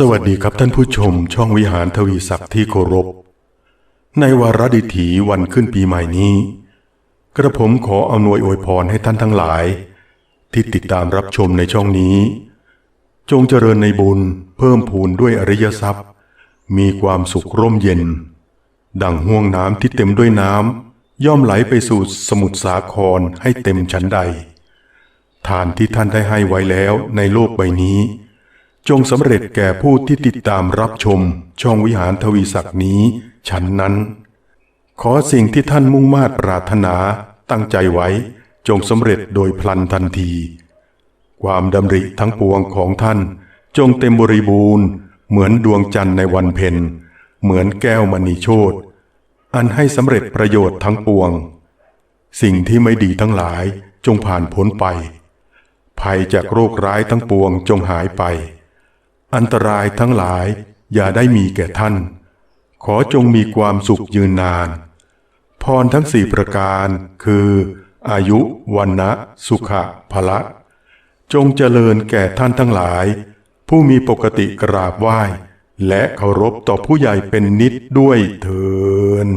สวัสดีครับท่านผู้ชมช่องวิหารทวีศักดิ์ที่เคารพ ในวาระดิถีวันขึ้นปีใหม่นี้ กระผมขออำนวยอวยพรให้ท่านทั้งหลาย ที่ติดตามรับชมในช่องนี้ จงเจริญในบุญเพิ่มพูนด้วยอริยทรัพย์ มีความสุขร่มเย็น ดังห่วงน้ำที่เต็มด้วยน้ำย่อมไหลไปสู่สมุทรสาครให้เต็มชั้นใด ทานที่ท่านได้ให้ไว้แล้วในโลกใบนี้ จงสำเร็จแก่ผู้ที่ติดตามรับชม ช่องวิหารทวีศักดิ์นี้ ฉันนั้น ขอสิ่งที่ท่านมุ่งมา่ปรารถนาตั้งใจไว้ จงสำเร็จโดยพลันทันที ความดำริทั้งปวงของท่าน จงเต็มบริบูรณ์ เหมือนดวงจันทร์ในวันเพ็ญเหมือนแก้วมณีโชตอันให้สำเร็จประโยชน์ทั้งปวง สิ่งที่ไม่ดีทั้งหลายจงผ่านพ้นไป ภัยจากโรคร้ายทั้งปวงจงหายไป อันตรายทั้งหลายอย่าได้มีแก่ท่าน ขอจงมีความสุขยืนนาน พรทั้งสี่ประการคือ อายุวันนะสุขะพละ จงเจริญแก่ท่านทั้งหลาย ผู้มีปกติกราบไหว้ และเคารพต่อผู้ใหญ่เป็นนิดด้วยเถิน